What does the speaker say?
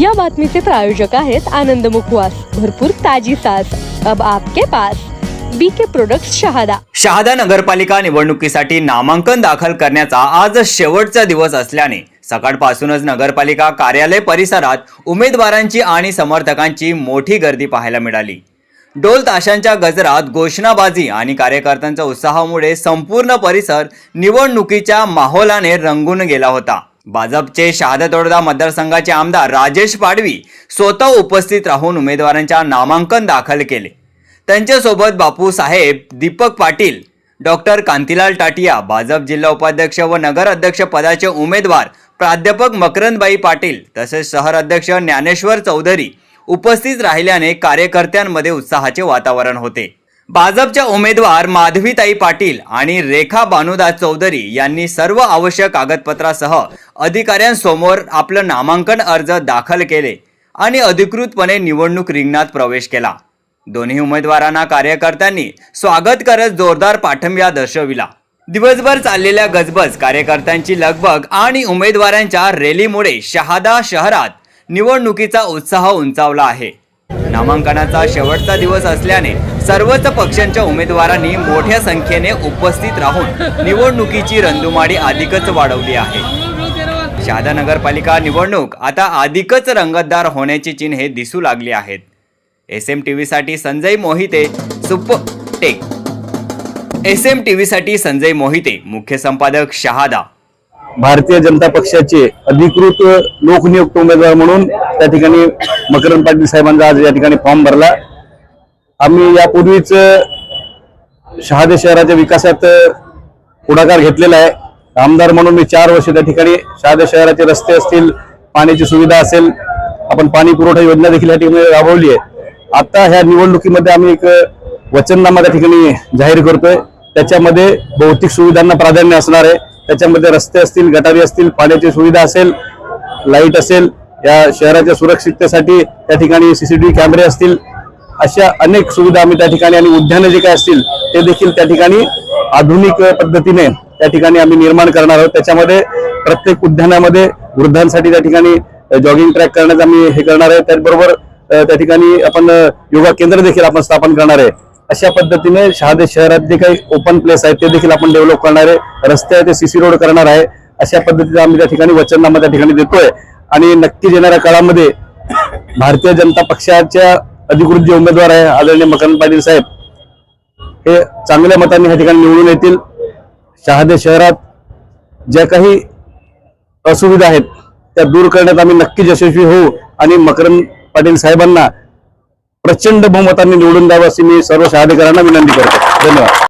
या बातमीचे प्रायोजक आहेत आनंद मुखवास. भरपूर ताजी सास अब आपके pass B K product Shahada. Shahada नगरपालिका निवडणुकीसाठी नामांकन दाखल करण्याचा आज शेवटचा दिवस असल्याने सकाळपासूनच नगरपालिका कार्यालय परिसरात उमेदवारांची आणि समर्थकांची मोठी गर्दी पाहायला मिळाली. डोल ताशांच्या गजरात घोषणाबाजी आणि कार्यकर्त्यांच्या उत्साहामुळे संपूर्ण परिसर निवडणुकीच्या माहोलाने रंगून गेला होता. भाजपचे शहादतोडदा मतदारसंघाचे आमदार राजेश पाडवी स्वतः उपस्थित राहून उमेदवारांच्या नामांकन दाखल केले. त्यांच्यासोबत बापू साहेब दीपक पाटील डॉक्टर कांतीलाल टाटिया भाजप जिल्हा उपाध्यक्ष व नगर अध्यक्ष पदाचे उमेदवार प्राध्यापक मकरंदबाई पाटील तसेच शहर अध्यक्ष ज्ञानेश्वर चौधरी उपस्थित राहिल्याने कार्यकर्त्यांमध्ये उत्साहाचे वातावरण होते. भाजपच्या उमेदवार माधवीताई पाटील आणि रेखा भानुदास चौधरी यांनी सर्व आवश्यक कागदपत्रासह अधिकाऱ्यांसमोर आपलं नामांकन अर्ज दाखल केले आणि अधिकृतपणे निवडणूक रिंगणात प्रवेश केला. दोन्ही उमेदवारांना कार्यकर्त्यांनी स्वागत करत जोरदार पाठिंबा दर्शविला. दिवसभर चाललेल्या गजबज कार्यकर्त्यांची लगबग आणि उमेदवारांच्या रॅलीमुळे शहादा शहरात निवडणुकीचा उत्साह उंचावला आहे. नामांकनाचा शेवटचा दिवस असल्याने सर्वच पक्षांच्या उमेदवारांनी मोठ्या संख्येने उपस्थित राहून निवडणुकीची रंधुमाडी अधिकच वाढवली आहे. शहादा नगरपालिका निवडणूक आता अधिकच रंगतदार होण्याची चिन्हे दिसू लागली आहेत. एस एम टी व्हीसाठी संजय मोहिते सुप टेक. एस एम टी व्हीसाठी संजय मोहिते मुख्य संपादक शहादा. भारतीय जनता पक्षाचे अधिकृत लोकनियुक्त उमेदवार म्हणून त्या ठिकाणी मकरंद पाटील साहेबांचा आज या ठिकाणी फॉर्म भरला. आम्ही यापूर्वीच शहादे शहराच्या विकासात पुढाकार घेतलेला आहे. आमदार म्हणून मी चार वर्ष त्या ठिकाणी शहादे शहराचे रस्ते असतील पाण्याची सुविधा असेल आपण पाणी पुरवठा योजना देखील या ठिकाणी राबवली आहे. आता ह्या निवडणुकीमध्ये आम्ही एक वचननामा त्या ठिकाणी जाहीर करतोय. त्याच्यामध्ये भौतिक सुविधांना प्राधान्य असणार आहे. त्याच्यामध्ये रस्ते असतील गटारी असतील पाण्याची सुविधा असेल लाइट असेल या शहराच्या सुरक्षिततेसाठी त्या ठिकाणी सीसीटीव्ही कॅमेरे असतील अशा अनेक सुविधा आम्ही त्या ठिकाणी आणि उद्यानं जे काय असतील ते देखील त्या ठिकाणी आधुनिक पद्धतीने त्या ठिकाणी आम्ही निर्माण करणार आहोत. त्याच्यामध्ये प्रत्येक उद्यानामध्ये वृद्धांसाठी त्या ठिकाणी जॉगिंग ट्रॅक करण्याचं आम्ही हे करणार आहे. त्याचबरोबर त्या ठिकाणी आपण योगा केंद्र देखील आपण स्थापन करणार आहे. अशा पद्धतीने शहादे शहरात जे काही ओपन प्लेस आहेत ते देखील आपण डेव्हलप करणार आहे. रस्ते आहे ते सीसी रोड करणार आहे. अशा पद्धतीने आम्ही त्या ठिकाणी वचननामा त्या ठिकाणी देतोय. आणि नक्कीच येणाऱ्या काळामध्ये भारतीय जनता पक्षाच्या अधिकृत जे उमेदवार आहे आदरणीय मकरंद पाटील साहेब हे चांगल्या मतांनी ह्या ठिकाणी निवडून येतील. शहादे शहरात ज्या काही असुविधा आहेत त्या दूर करण्यात आम्ही नक्कीच यशस्वी होऊ. आणि मकरंद पाटील साहेबांना प्रचंड बहुमतांनी निवडून द्यावं अशी मी सर्व शहादेकरांना विनंती करतो. धन्यवाद.